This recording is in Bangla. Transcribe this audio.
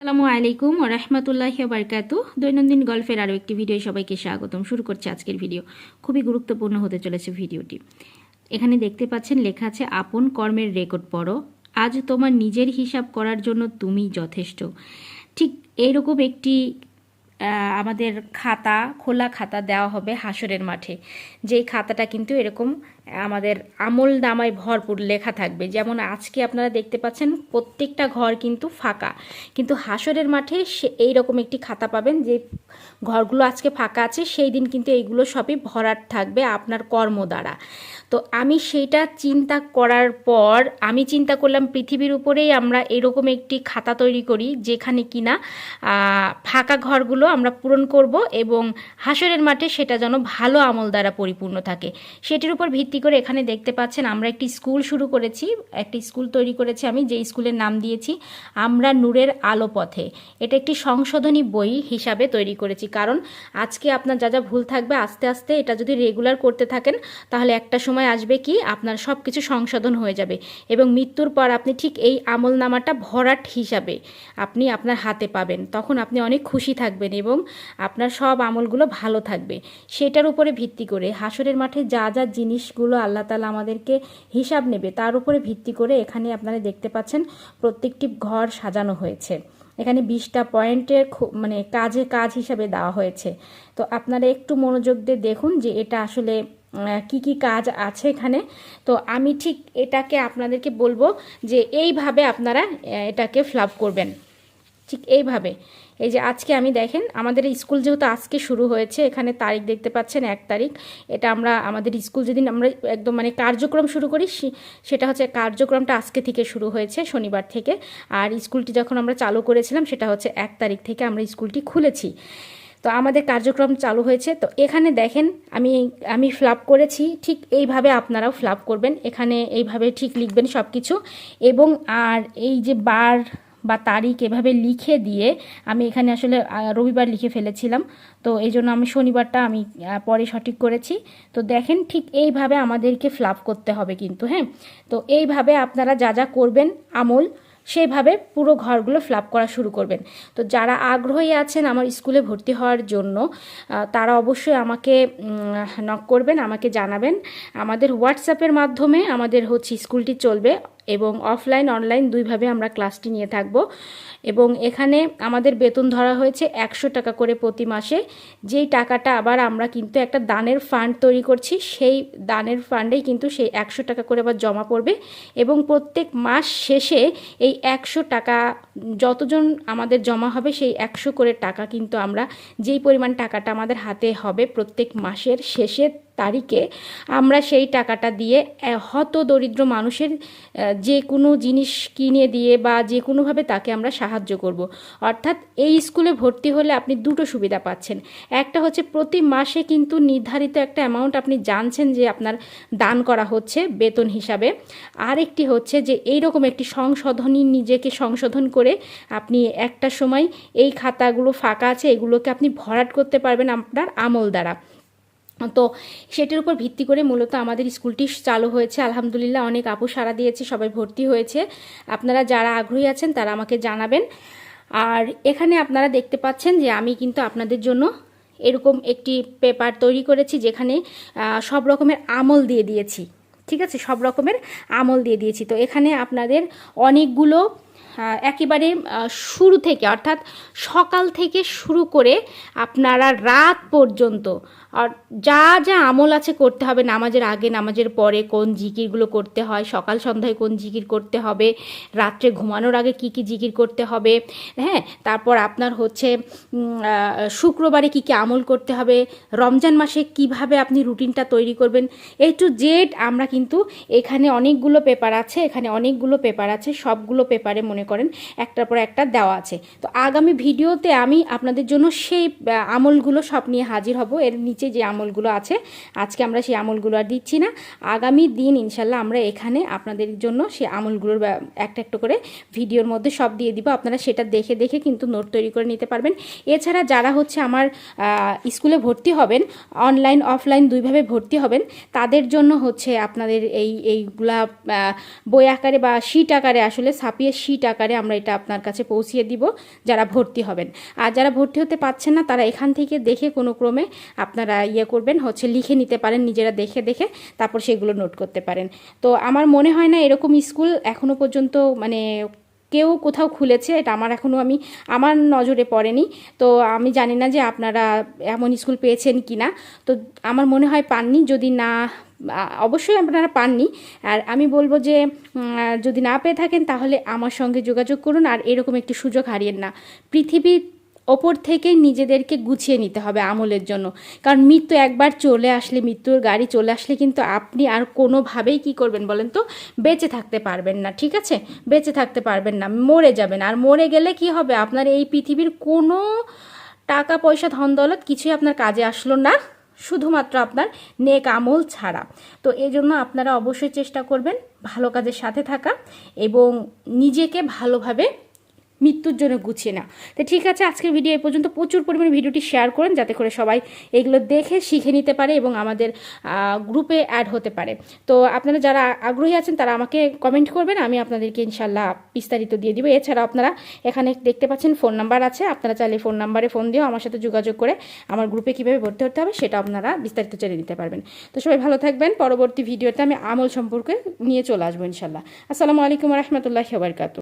আসসালামু আলাইকুম রহমতুল্লাহি বারকাত দৈনন্দিন গল্পের আরও একটি ভিডিও সবাইকে স্বাগতম। শুরু করছে আজকের ভিডিও। খুবই গুরুত্বপূর্ণ হতে চলেছে ভিডিওটি। এখানে দেখতে পাচ্ছেন লেখা আছে, আপন কর্মের রেকর্ড পড়ো। আজ তোমার নিজের হিসাব করার জন্য তুমি যথেষ্ট। ঠিক এইরকম একটি আমাদের খাতা, খোলা খাতা দেওয়া হবে হাসরের মাঠে। যেই খাতাটা কিন্তু এরকম আমাদের আমল নামায় ভরপুর লেখা থাকবে। যেমন আজকে আপনারা দেখতে পাচ্ছেন, প্রত্যেকটা ঘর কিন্তু ফাঁকা। কিন্তু হাসরের মাঠে সে এইরকম একটি খাতা পাবেন যে ঘরগুলো আজকে ফাঁকা আছে, সেই দিন কিন্তু এইগুলো সবই ভরাট থাকবে আপনার কর্ম দ্বারা। তো আমি সেইটা চিন্তা করার পর আমি চিন্তা করলাম পৃথিবীর উপরেই আমরা এরকম একটি খাতা তৈরি করি, যেখানে কিনা ফাঁকা ঘরগুলো আমরা পূরণ করব এবং হাসরের মাঠে সেটা যেন ভালো আমল দ্বারা পরিপূর্ণ থাকে। সেটির উপর ভিত্তি করে এখানে দেখতে পাচ্ছেন, আমরা একটি স্কুল শুরু করেছি, একটি স্কুল তৈরি করেছি আমি যে স্কুলের নাম দিয়েছি, আমরা নূরের আলো পথে এটা একটি সংশোধনী বই হিসাবে তৈরি করেছি, কারণ আজকে আপনার যা যা ভুল থাকবে, আস্তে আস্তে এটা যদি রেগুলার করতে থাকেন, তাহলে একটা সময় আসবে কি, আপনার সব কিছু সংশোধন হয়ে যাবে এবং মৃত্যুর পর আপনি ঠিক এই আমলনামাটা ভরাট হিসাবে আপনি আপনার হাতে পাবেন। তখন আপনি অনেক খুশি থাকবেন এবং আপনার সব আমলগুলো ভালো থাকবে। সেটার উপরে ভিত্তি করে হাসরের মাঠে যা যা জিনিসগুলো আল্লাহ তালা আমাদেরকে হিসাব নেবে। তার উপরে ভিত্তি করে এখানে আপনারা দেখতে পাচ্ছেন প্রত্যেকটি ঘর সাজানো হয়েছে। এখানে বিশটা পয়েন্টের মানে কাজে কাজ হিসাবে দেওয়া হয়েছে। তো আপনারা একটু মনোযোগ দিয়ে দেখুন যে এটা আসলে কি কি কাজ আছে এখানে। তো আমি ঠিক এটাকে আপনাদেরকে বলব যে এইভাবে আপনারা এটাকে ফ্লাপ করবেন। ঠিক এইভাবে। এই যে আজকে আমি দেখেন, আমাদের স্কুল যেহেতু আজকে শুরু হয়েছে, এখানে তারিখ দেখতে পাচ্ছেন, এক তারিখ। এটা আমরা, আমাদের স্কুল যেদিন আমরা একদম মানে কার্যক্রম শুরু করি সেটা হচ্ছে কার্যক্রমটা আজকে থেকে শুরু হয়েছে, শনিবার থেকে। আর স্কুলটি যখন আমরা চালু করেছিলাম, সেটা হচ্ছে এক তারিখ থেকে আমরা স্কুলটি খুলেছি। তো আমাদের কার্যক্রম চালু হয়েছে। তো এখানে দেখেন, আমি আমি ফ্লাপ করেছি, ঠিক এইভাবে আপনারাও ফ্লাপ করবেন। এখানে এইভাবে ঠিক লিখবেন সব কিছু এবং আর এই যে বার বা তারিখ এভাবে লিখে দিয়ে আমি এখানে আসলে রবিবার লিখে ফেলেছিলাম। তো এই জন্য আমি শনিবারটা আমি পরে সঠিক করেছি। তো দেখেন ঠিক এইভাবে আমাদেরকে ফ্লাপ করতে হবে কিন্তু হ্যাঁ? তো এইভাবে আপনারা যা যা করবেন আমল সেইভাবে পুরো ঘরগুলো ফ্লাপ করা শুরু করবেন। তো যারা আগ্রহী আছেন আমার স্কুলে ভর্তি হওয়ার জন্য তারা অবশ্যই আমাকে নক করবেন, আমাকে জানাবেন। আমাদের হোয়াটসঅ্যাপের মাধ্যমে আমাদের হচ্ছে স্কুলটি চলবে। এবং অফলাইন অনলাইন দুইভাবে আমরা ক্লাসটি নিয়ে থাকব। এবং এখানে আমাদের বেতন ধরা হয়েছে একশো টাকা করে প্রতি মাসে। যেই টাকাটা আবার আমরা কিন্তু একটা দানের ফান্ড তৈরি করছি, সেই দানের ফান্ডেই কিন্তু সেই একশো টাকা করে আবার জমা পড়বে। এবং প্রত্যেক মাস শেষে এই একশো টাকা, যতজন আমাদের জমা হবে সেই একশো করে টাকা কিন্তু আমরা, যেই পরিমাণ টাকাটা আমাদের হাতে হবে প্রত্যেক মাসের শেষের তারিখে আমরা সেই টাকাটা দিয়ে হত দরিদ্র মানুষের যে কোনো জিনিস কিনে দিয়ে বা যে কোনোভাবে তাকে আমরা সাহায্য করব। অর্থাৎ এই স্কুলে ভর্তি হলে আপনি দুটো সুবিধা পাচ্ছেন। একটা হচ্ছে প্রতি মাসে কিন্তু নির্ধারিত একটা অ্যামাউন্ট আপনি জানছেন যে আপনার দান করা হচ্ছে বেতন হিসাবে। আরেকটি হচ্ছে যে এইরকম একটি সংশোধনী নিজেকে সংশোধন করে আপনি একটা সময় এই খাতাগুলো ফাঁকা আছে, এগুলোকে আপনি ভরাট করতে পারবেন আপনার আমল দ্বারা। তো সেটার উপর ভিত্তি করে মূলত আমাদের স্কুলটি চালু হয়েছে। আলহামদুলিল্লাহ অনেক আপু সাড়া দিয়েছে, সবাই ভর্তি হয়েছে। আপনারা যারা আগ্রহী আছেন তারা আমাকে জানাবেন। আর এখানে আপনারা দেখতে পাচ্ছেন যে আমি কিন্তু আপনাদের জন্য এরকম একটি পেপার তৈরি করেছি যেখানে সব রকমের আমল দিয়ে দিয়েছি। ঠিক আছে? সব রকমের আমল দিয়ে দিয়েছি। তো এখানে আপনাদের অনেকগুলো একেবারে শুরু থেকে, অর্থাৎ সকাল থেকে শুরু করে আপনারা রাত পর্যন্ত, আর যা যা আমল আছে করতে হবে, নামাজের আগে, নামাজের পরে কোন জিকিরগুলো করতে হয়, সকাল সন্ধ্যায় কোন জিকির করতে হবে, রাত্রে ঘুমানোর আগে কি কি জিকির করতে হবে হ্যাঁ তারপর আপনার হচ্ছে শুক্রবারে কি কি আমল করতে হবে, রমজান মাসে কীভাবে আপনি রুটিনটা তৈরি করবেন এই টু জেড আমরা কিন্তু এখানে অনেকগুলো পেপার আছে, এখানে অনেকগুলো পেপার আছে, সবগুলো পেপারে মনে করেন, একটার পর একটা দেওয়া আছে। তো আগামী ভিডিওতে আমি আপনাদের জন্য সেই আমলগুলো সব নিয়ে হাজির হব। এর নিচে যে আমলগুলো আছে, আজকে আমরা সেই আমলগুলো আর দিচ্ছি না। আগামী দিন ইনশাল্লাহ আমরা এখানে আপনাদের জন্য সেই আমলগুলোর একটা একটা করে ভিডিওর মধ্যে সব দিয়ে দিব। আপনারা সেটা দেখে দেখে কিন্তু নোট তৈরি করে নিতে পারবেন। এছাড়া যারা হচ্ছে আমার স্কুলে ভর্তি হবেন, অনলাইন, অফলাইন দুইভাবে ভর্তি হবেন, তাদের জন্য হচ্ছে আপনাদের এই, এইগুলা বই আকারে বা শিট আকারে আসলে ছাপিয়ে শিট আকারে আমরা এটা আপনার কাছে পৌঁছিয়ে দিব, যারা ভর্তি হবেন। আর যারা ভর্তি হতে পারছেন না, তারা এখান থেকে দেখে কোনো ক্রমে আপনারা ইয়ে করবেন, হচ্ছে লিখে নিতে পারেন, নিজেরা দেখে দেখে তারপর সেগুলো নোট করতে পারেন। তো আমার মনে হয় না এরকম স্কুল এখনও পর্যন্ত মানে কেউ কোথাও খুলেছে, এটা আমার এখনও আমি, আমার নজরে পড়েনি। তো আমি জানি না যে আপনারা এমন স্কুল পেয়েছেন কি না তো আমার মনে হয় পাননি, যদি না অবশ্যই আপনারা পাননি। আর আমি বলব যে যদি না পেয়ে থাকেন তাহলে আমার সঙ্গে যোগাযোগ করুন, আর এরকম একটি সুযোগ হারিয়েন না। পৃথিবী ওপর থেকে নিজেদেরকে গুছিয়ে নিতে হবে আমলের জন্য। কারণ মৃত্যু একবার চলে আসলে, মৃত্যুর গাড়ি চলে আসলে কিন্তু আপনি আর কোনোভাবেই কি করবেন বলেন তো? বেঁচে থাকতে পারবেন না, ঠিক আছে? বেঁচে থাকতে পারবেন না, মরে যাবেন। আর মরে গেলে কি হবে? আপনার এই পৃথিবীর কোনো টাকা পয়সা ধন দৌলত কিছুই আপনার কাজে আসলো না। শুধুমাত্র আপনার নেক আমল ছাড়া। তো এই জন্য আপনারা অবশ্যই চেষ্টা করবেন ভালো কাজের সাথে থাকা এবং নিজেকে ভালোভাবে মৃত্যুর জন্য গুছিয়ে না তো ঠিক আছে, আজকের ভিডিও এ পর্যন্ত। প্রচুর পরিমাণে ভিডিওটি শেয়ার করেন, যাতে করে সবাই এগুলো দেখে, শিখে নিতে পারে এবং আমাদের গ্রুপে অ্যাড হতে পারে। তো আপনারা যারা আগ্রহী আছেন, তারা আমাকে কমেন্ট করবেন, আমি আপনাদেরকে ইনশাল্লাহ বিস্তারিত দিয়ে দিব। এছাড়া আপনারা এখানে দেখতে পাচ্ছেন ফোন নাম্বার আছে, আপনারা চাইলে ফোন নাম্বারে ফোন দিয়েও আমার সাথে যোগাযোগ করে আমার গ্রুপে কীভাবে ভর্তি হতে হবে, সেটা আপনারা বিস্তারিত জেনে নিতে পারবেন। তো সবাই ভালো থাকবেন, পরবর্তী ভিডিওতে আমি আমল সম্পর্কে নিয়ে চলে আসব ইনশাল্লাহ আসসালামু আলাইকুম রহমতুল্লাহ বারকাত